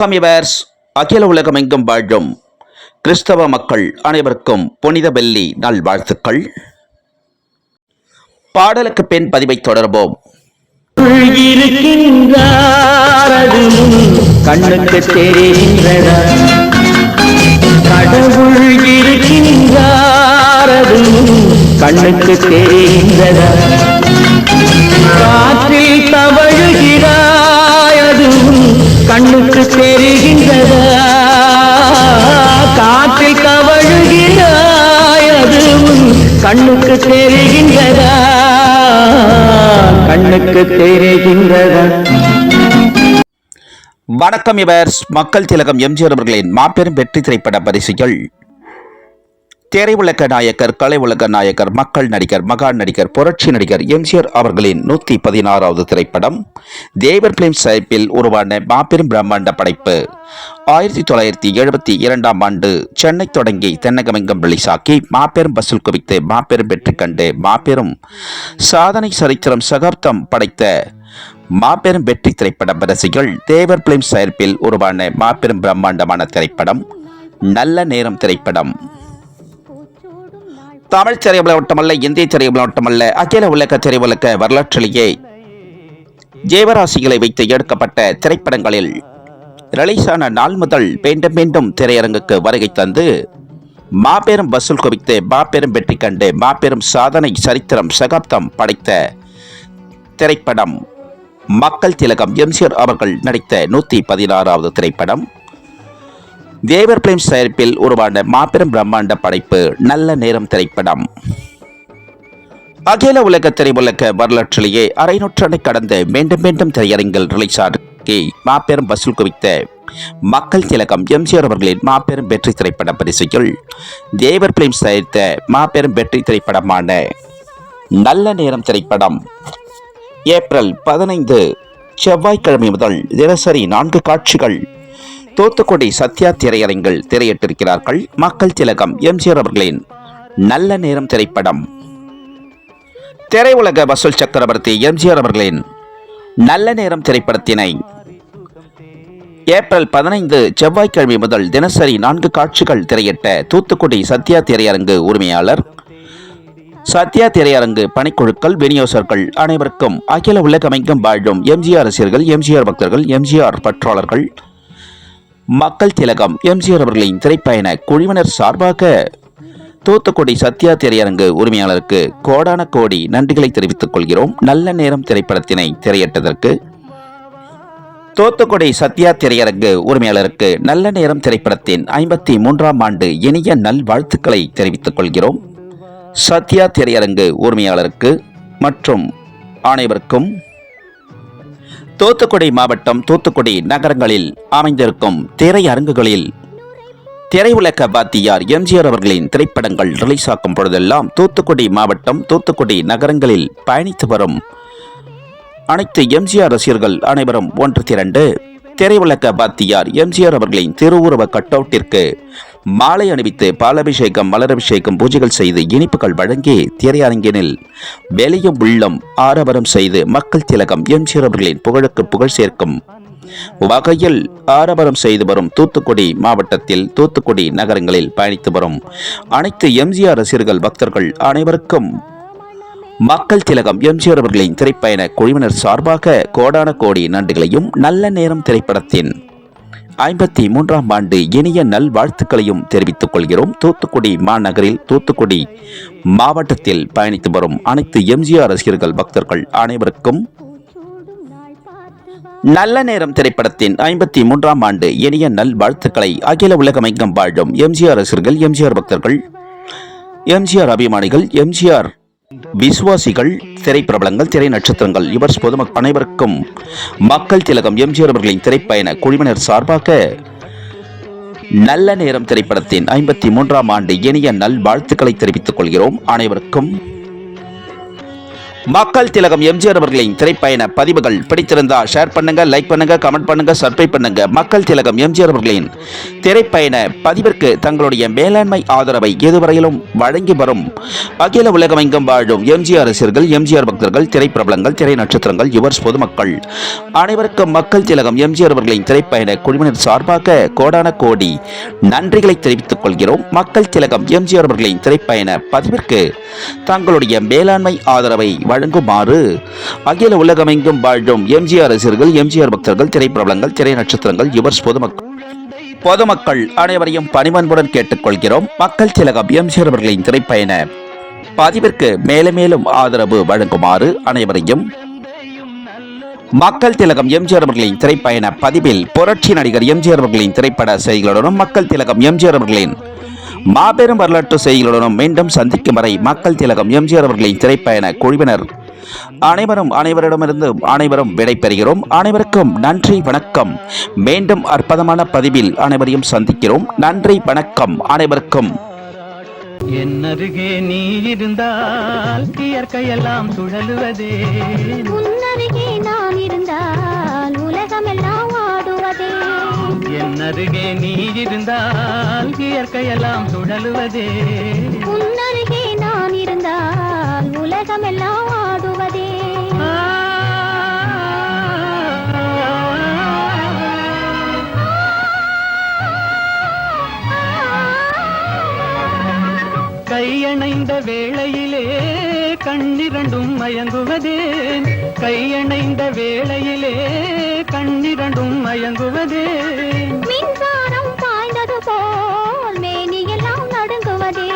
சமீபர்ஸ் அகில உலகமெங்கும் வாழும் கிறிஸ்தவ மக்கள் அனைவருக்கும் புனித வெள்ளி நல்வாழ்த்துக்கள். பாடலுக்கு பின் பதிவை தொடர்வோம். கண்ணுக்கு தெரிகின்றதா கடவுள் இருக்கின்றார் கண்ணுக்கு தெரிகின்றதா காற்றில் கண்ணுக்கு தெரிகின்றதா வணக்கம் இவர் மக்கள் திலகம் எம்ஜிஆர் அவர்களின் மாபெரும் வெற்றி திரைப்பட பரிசுகள் திரையுலக நாயக்கர் கலை உலக நாயக்கர் மக்கள் நடிகர் மகான் நடிகர் புரட்சி நடிகர் எம்ஜிஆர் அவர்களின் நூற்றி பதினாறாவது திரைப்படம் தேவர் பிலிம் சாய்ப்பில் உருவான மாபெரும் பிரம்மாண்ட படைப்பு. ஆயிரத்தி தொள்ளாயிரத்தி எழுபத்தி இரண்டாம் ஆண்டு சென்னை தொடங்கி தென்னகமங்கம் வெளிசாக்கி மாபெரும் வசூல் குவித்து மாபெரும் வெற்றி கண்டு மாபெரும் சாதனை சரித்திரம் சகாப்தம் படைத்த மாபெரும் வெற்றி திரைப்பட வரிசைகள் தேவர் பிலிம் சாய்ப்பில் உருவான மாபெரும் பிரம்மாண்டமான திரைப்படம் நல்ல நேரம் திரைப்படம். தமிழ் திரையுலக மட்டுமல்ல இந்திய திரையுலக மட்டுமல்ல அகில உலக திரையுலக வரலாற்றிலேயே ஜீவராசிகளை வைத்து எடுக்கப்பட்ட திரைப்படங்களில் ரிலீஸான நாள் முதல் மீண்டும் மீண்டும் திரையரங்குக்கு வருகை தந்து மாபெரும் வசூல் குவித்து மாபெரும் வெற்றி கண்டு மாபெரும் சாதனை சரித்திரம் சகாப்தம் படைத்த திரைப்படம் மக்கள் திலகம் எம்ஜிஆர் அவர்கள் நடித்த நூற்றி பதினாறாவது திரைப்படம். தேவர் பிரேம் தயாரிப்பில் உருவான மாபெரும் பிரம்மாண்ட படைப்பு நல்ல நேரம் திரைப்படம். அகில உலக திரையுலக வரலாற்றிலேயே அரை நூற்றாண்டை கடந்த மீண்டும் மீண்டும் திரையரங்கில் ரிலீஸ் ஆகி மாபெரும் வசூல் குவித்த மக்கள் திலகம் எம்ஜிஆர் அவர்களின் மாபெரும் வெற்றி திரைப்பட பரிசுகள் தேவர் பிலிம்ஸ் தயாரித்த மாபெரும் வெற்றி திரைப்படமான நல்ல நேரம் திரைப்படம் ஏப்ரல் பதினைந்து செவ்வாய்க்கிழமை முதல் தினசரி நான்கு காட்சிகள் தூத்துக்குடி சத்யா திரையரங்கில் திரையிட்டிருக்கிறார்கள் மக்கள் திலகம் எம்ஜிஆர் அவர்களின் நல்ல நேரம் திரைப்படம். திரையுலக வசூல் சக்கரவர்த்தி எம்ஜிஆர் அவர்களின் நல்ல நேரம் திரைப்படத்தினை ஏப்ரல் பதினைந்து செவ்வாய்க்கிழமை முதல் தினசரி நான்கு காட்சிகள் திரையிட்ட தூத்துக்குடி சத்யா திரையரங்கு உரிமையாளர். சத்யா திரையரங்கு பணிக்குழுக்கள் விநியோகர்கள் அனைவருக்கும் அகில உலகமெங்கும் வாழும் எம்ஜிஆர் ரசிகர்கள் எம்ஜிஆர் பக்தர்கள் எம்ஜிஆர் பற்றாளர்கள் மக்கள் திலகம் எம்ஜிஆர் அவர்களின் திரைப்பயண குழுவினர் சார்பாக தூத்துக்குடி சத்யா திரையரங்கு உரிமையாளருக்கு கோடான கோடி நன்றிகளை தெரிவித்துக் கொள்கிறோம். நல்ல நேரம் திரைப்படத்தினை திரையிட்டதற்கு தூத்துக்குடி சத்யா திரையரங்கு உரிமையாளருக்கு நல்ல நேரம் திரைப்படத்தின் ஐம்பத்தி மூன்றாம் ஆண்டு இனிய நல்வாழ்த்துக்களை தெரிவித்துக் கொள்கிறோம். சத்யா திரையரங்கு உரிமையாளருக்கு மற்றும் அனைவருக்கும் தூத்துக்குடி மாவட்டம் தூத்துக்குடி நகரங்களில் அமைந்திருக்கும் திரையரங்குகளில் திரையுலக வாத்தியார் எம்ஜிஆர் அவர்களின் திரைப்படங்கள் ரிலீஸ் ஆக்கும் பொழுதெல்லாம் தூத்துக்குடி மாவட்டம் தூத்துக்குடி நகரங்களில் பயணித்து வரும் அனைத்து எம்ஜிஆர் ரசிகர்கள் அனைவரும் ஒன்று திரண்டு திரையுலக வாத்தியார் எம்ஜிஆர் அவர்களின் திருவுருவ கட்டவுட்டிற்கு மாலை அணிவித்து பாலபிஷேகம் மலரபிஷேகம் பூஜைகள் செய்து இனிப்புகள் வழங்கி திரையரங்கினில் வெளியும் உள்ளம் ஆரவரம் செய்து மக்கள் திலகம் எம்ஜிஆர் அவர்களின் புகழுக்கு புகழ் சேர்க்கும் வகையில் ஆரவரம் செய்து வரும் தூத்துக்குடி மாவட்டத்தில் தூத்துக்குடி நகரங்களில் பயணித்து வரும் அனைத்து எம்ஜிஆர் ரசிகர்கள் பக்தர்கள் அனைவருக்கும் மக்கள் திலகம் எம்ஜிஆர் அவர்களின் திரைப்பயண குழுவினர் சார்பாக கோடான கோடி நன்றிகளையும் நல்ல நேரம் திரைப்படத்தின் ஐம்பத்தி மூன்றாம் ஆண்டு இனிய நல்வாழ்த்துக்களையும் தெரிவித்துக் கொள்கிறோம். தூத்துக்குடி மாநகரில் தூத்துக்குடி மாவட்டத்தில் பயணித்து வரும் அனைத்து எம்ஜிஆர் ரசிகர்கள் பக்தர்கள் அனைவருக்கும் நல்ல நேரம் திரைப்படத்தின் ஐம்பத்தி மூன்றாம் ஆண்டு இனிய நல்வாழ்த்துக்களை அகில உலகமைக்கம் வாழும் எம்ஜிஆர் ரசிகர்கள் எம்ஜிஆர் பக்தர்கள் எம்ஜிஆர் அபிமானிகள் எம்ஜிஆர் விசுவாசிகள் திரைப்பிரபலங்கள் திரை நட்சத்திரங்கள் இவர் பொதுமக்கள் அனைவருக்கும் மக்கள் திலகம் எம்ஜிஆர் அவர்களின் திரைப்பயண குழுவினர் சார்பாக நல்ல நேரம் திரைப்படத்தின் ஐம்பத்தி மூன்றாம் ஆண்டு இனிய நல் வாழ்த்துக்களை தெரிவித்துக் கொள்கிறோம். அனைவருக்கும் மக்கள் திலகம் எம்ஜிஆர் அவர்களின் திரைப்பயண பதிவுகள் பிடித்திருந்தா ஷேர் பண்ணுங்க லைக் பண்ணுங்க கமெண்ட் பண்ணுங்க சப்ஸ்கிரைப் பண்ணுங்க. மக்கள் திலகம் எம்ஜிஆர் அவர்களின் திரைப்பயண பதிவிற்கு தங்களுடைய மேலாண்மை ஆதரவை எதுவரையிலும் வழங்கி வரும் அகில உலகமெங்கும் வாழும் எம்ஜிஆர் ரசிகர்கள் எம்ஜிஆர் பக்தர்கள் திரைப்பிரபலங்கள் திரை நட்சத்திரங்கள் யுவர்ஸ் பொதுமக்கள் அனைவருக்கும் மக்கள் திலகம் எம்ஜிஆர் அவர்களின் திரைப்பயண குழுவினர் சார்பாக கோடான கோடி நன்றிகளை தெரிவித்துக் கொள்கிறோம். மக்கள் திலகம் எம்ஜிஆர் அவர்களின் திரைப்பயண பதிவிற்கு தங்களுடைய மேலாண்மை ஆதரவை வழங்குமாறு அகில உலகமெங்கும் வாழும் எம்ஜிஆர் ரசிகர்கள் எம்ஜிஆர் பக்தர்கள் திரைப்பிரபலங்கள் திரை நட்சத்திரங்கள் யுவர்ஸ் பொதுமக்கள். பொதுமக்கள் அனைவரையும் பணிவன்புடன் கேட்டுக்கொள்கிறோம். மக்கள் திலகம் எம்ஜிஆர் அவர்களின் திரைப்பயண பதிவிற்கு மேலும் மேலும் ஆதரவு வழங்குமாறு அனைவரையும் மக்கள் திலகம் எம்ஜிஆர் அவர்களின் திரைப்பயண பதிவில் புரட்சி நடிகர் எம்ஜிஆர் அவர்களின் திரைப்பட செய்திகளுடனும் மக்கள் திலகம் எம்ஜிஆர் அவர்களின் மாபெரும் வரலாற்று செய்திகளுடனும் மீண்டும் சந்திக்கும் வரை மக்கள் திலகம் எம்ஜிஆர் அவர்களின் திரைப்பயண குழுவினர். அனைவரும் அனைவரிடமிருந்து அனைவரும் விடைபெறுகிறோம் அனைவருக்கும் நன்றி வணக்கம். மீண்டும் அற்புதமான பதிவில் அனைவரையும் சந்திக்கிறோம். நன்றி வணக்கம். அனைவருக்கும். என்னருகே நீ இருந்தால் இயற்கையெல்லாம் சுழலுவதே. நான் இருந்தால் உலகமெல்லாம் என்னருகே நீ இருந்தால் இயற்கையெல்லாம் சுழலுவதே உன்னருகே நான் இருந்தால் உலகமெல்லாம் ஆடுவதே. கையணைந்த வேளையிலே கண்ணிரண்டும் மயங்குவதே. கையணைந்த வேளையிலே கண்ணிரண்டும் மயங்குவதே. மின்சாரம் பாய்ந்தது போல் மேனியெல்லாம் நடுங்குவதே.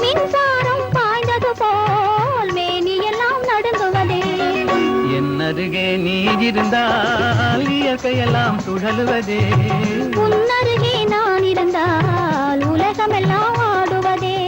மின்சாரம் பாய்ந்தது போல் மேனியெல்லாம் நடுங்குவதே. என்னருகே நீ இருந்தால் இயற்கையெல்லாம் சுழலுவதே. உன்னருகே நான் இருந்தால் உலகமெல்லாம் ஆடுவதே.